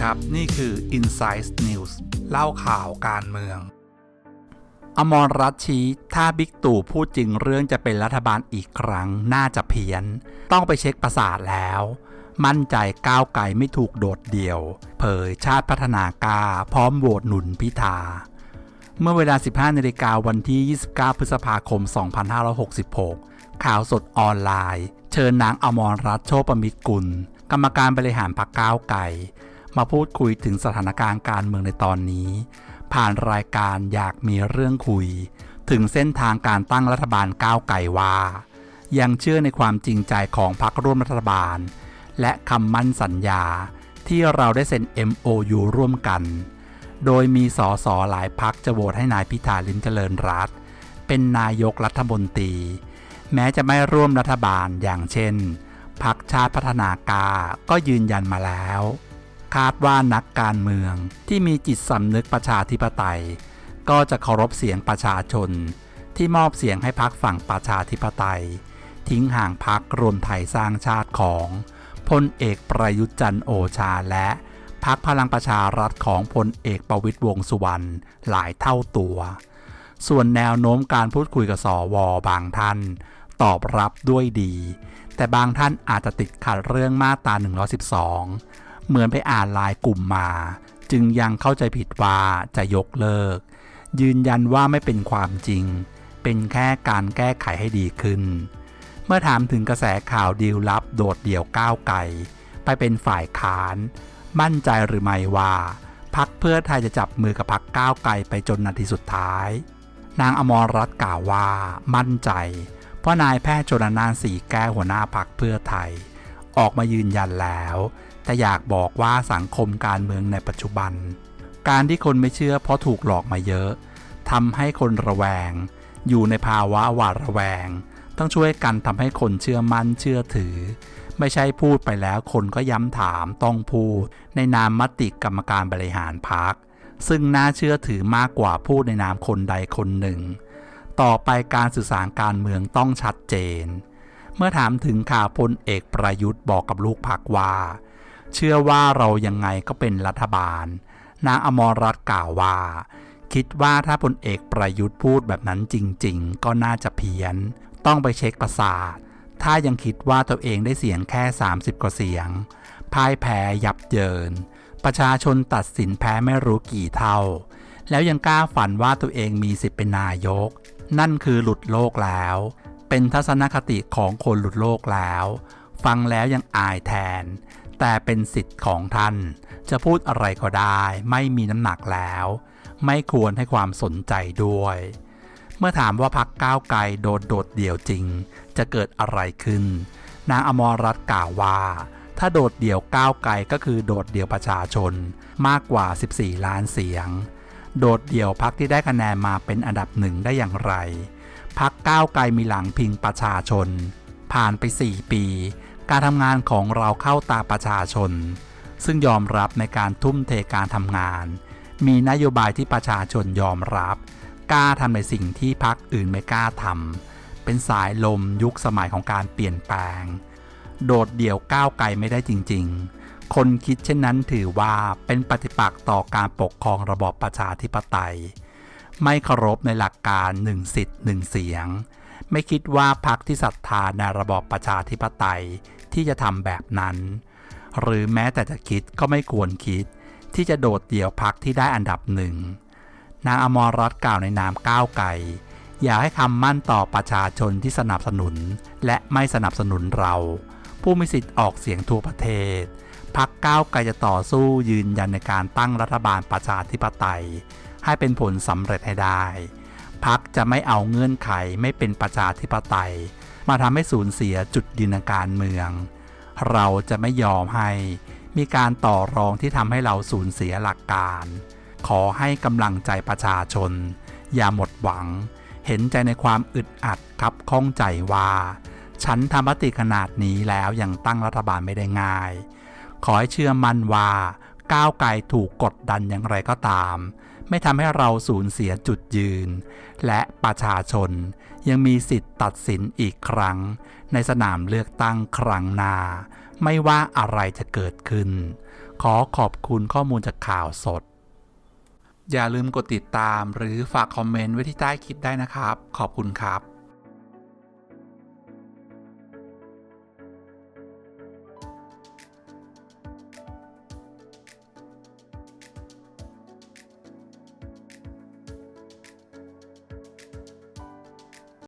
ครับ นี่คือ Inside News เล่าข่าวการเมือง อมรรัตชี้ถ้าบิ๊กตู่พูดจริงเรื่องจะเป็นรัฐบาลอีกครั้งน่าจะเพี้ยน ต้องไปเช็คประสาทแล้ว มั่นใจก้าวไกลไม่ถูกโดดเดี่ยว เผยชาติพัฒนากาพร้อมโหวตหนุนพิธา เมื่อเวลา 15นาฬิกาวันที่ 29 พฤษภาคม 2566 ข่าวสดออนไลน์ เชิญนางอมรรัตโชประมิตรกุลกรรมการบริหารพรรคก้าวไกล มาพูดคุยถึงสถานการณ์การเมืองในตอนนี้ ผ่านรายการอยากมีเรื่องคุย ถึงเส้นทางการตั้งรัฐบาลก้าวไกลว่า ยังเชื่อในความจริงใจของพรรคร่วมรัฐบาล และคำมั่นสัญญาที่เราได้เซ็น MOU ร่วมกัน โดยมีสสหลายพักจะโหวตให้นายพิธาลิมเจริญรัตเป็นนายกรัฐมนตรี แม้จะไม่ร่วมรัฐบาลอย่างเช่นพักชาติพัฒนากาก็ยืนยันมาแล้ว คาดว่านักการเมืองที่มีจิตสำนึกประชาธิปไตย ก็จะเคารพเสียงประชาชน ที่มอบเสียงให้พักฝั่งประชาธิปไตย ทิ้งห่างพักรวมไทยสร้างชาติของพลเอกประยุทธ์จันโอชาและพักพลังประชารัฐของพลเอกประวิตยวงสุวรรณหลายเท่าตัว ส่วนแนวโน้มการพูดคุยกับสวบางท่าน ตอบรับด้วยดี แต่บางท่านอาจจะติดขัดเรื่องมาตรา112 เหมือนไปอ่านลายกลุ่มมา จึงยังเข้าใจผิดว่าจะยกเลิก ยืนยันว่าไม่เป็นความจริง เป็นแค่การแก้ไขให้ดีขึ้น เมื่อถามถึงกระแสข่าวดีลลับโดดเดี่ยวก้าวไกลไปเป็นฝ่ายค้าน มั่นใจหรือไม่ว่าพักเพื่อไทยจะจับมือกับพักก้าวไกลไปจนนาทีสุดท้าย นางอมรรัตน์กล่าวว่ามั่นใจ เพราะนายแพทย์ชนนานสีแก้วหัวหน้าพักเพื่อไทย ออกมายืนยันแล้ว แต่อยากบอกว่าสังคมการเมืองในปัจจุบัน การที่คนไม่เชื่อเพราะถูกหลอกมาเยอะทำให้คนระแวง อยู่ในภาวะหวาดระแวง ต้องช่วยกันทำให้คนเชื่อมั่นเชื่อถือ ไม่ใช่พูดไปแล้วคนก็ย้ำถามต้องพูด ในนามมติกรรมการบริหารพักซึ่งน่าเชื่อถือมากกว่าพูดในนามคนใดคนหนึ่ง ต่อไปการสื่อสารการเมืองต้องชัดเจน เมื่อถามถึงข่าวพลเอกประยุทธ์บอกกับลูกพักว่า เชื่อว่าเรายังไงก็เป็นรัฐบาล นางอมรรัตน์กล่าวว่า คิดว่าถ้าพลเอกประยุทธ์พูดแบบนั้นจริง ๆ ก็น่าจะเพี้ยน ต้องไปเช็คประสาท ถ้ายังคิดว่าตัวเองได้เสียงแค่ 30 กว่าเสียงพ่ายแพ้ยับเยิน ประชาชนตัดสินแพ้ไม่รู้กี่เท่า แล้วยังกล้าฝันว่าตัวเองมีสิทธิ์เป็นนายก นั่นคือหลุดโลกแล้ว เป็นทัศนคติของคนหลุดโลกแล้ว ฟังแล้วยังอายแทน แต่เป็นสิทธิ์ของท่าน จะพูดอะไรก็ได้ไม่มีน้ำหนักแล้ว ไม่ควรให้ความสนใจด้วย เมื่อถามว่าพักก้าวไกลโดดโดดเดี่ยวจริง จะเกิดอะไรขึ้น นางอมรรัตน์กล่าวว่าถ้าโดดเดี่ยวก้าวไกลก็คือโดดเดี่ยวประชาชนมากกว่า 14 ล้านเสียง โดดเดี่ยวพักที่ได้คะแนนมาเป็นอันดับหนึ่งได้อย่างไร พักก้าวไกลมีหลังพิงประชาชน ผ่านไป 4 ปี การทำงานของเราเข้าตาประชาชน ซึ่งยอมรับในการทุ่มเทการทำงาน มีนโยบายที่ประชาชนยอมรับ กล้าทำในสิ่งที่พักอื่นไม่กล้าทำเป็นสายลมยุคสมัยของการเปลี่ยนแปลง โดดเดี่ยวก้าวไกลไม่ได้จริง ๆ คนคิดเช่นนั้นถือว่าเป็นปฏิปักษ์ต่อการปกครองระบอบประชาธิปไตย ไม่เคารพในหลักการหนึ่งสิทธิ์หนึ่งเสียง ไม่คิดว่าพรรคที่ศรัทธาในระบอบประชาธิปไตยที่จะทำแบบนั้น หรือแม้แต่จะคิดก็ไม่ควรคิด ที่จะโดดเดี่ยวพรรคที่ได้อันดับหนึ่งนางอมรรัตน์กล่าวในนามก้าวไกลอยากให้คำมั่นต่อประชาชนที่สนับสนุน และไม่สนับสนุนเรา ผู้มีสิทธิ์ออกเสียงทั่วประเทศพักก้าวไกลจะต่อสู้ยืนยันในการตั้งรัฐบาลประชาธิปไตย ให้เป็นผลสำเร็จให้ได้พักจะไม่เอาเงื่อนไขไม่เป็นประชาธิปไตย มาทำให้สูญเสียจุดยืนาการเมือง เราจะไม่ยอมให้มีการต่อรองที่ทำให้เราสูญเสียหลักการ ขอให้กำลังใจประชาชน อย่าหมดหวัง เห็นใจในความอึดอัดครับข้องใจว่า ฉันทำมติขนาดนี้แล้วยังตั้งรัฐบาลไม่ได้ง่าย ขอให้เชื่อมั่นว่า ก้าวไกลถูกกดดันอย่างไรก็ตาม ไม่ทำให้เราสูญเสียจุดยืน และประชาชนยังมีสิทธิ์ตัดสินอีกครั้ง ในสนามเลือกตั้งครั้งหน้า ไม่ว่าอะไรจะเกิดขึ้น ขอขอบคุณข้อมูลจากข่าวสด อย่าลืมกดติดตามหรือฝากคอมเมนต์ไว้ที่ใต้คลิปได้นะครับ ขอบคุณครับ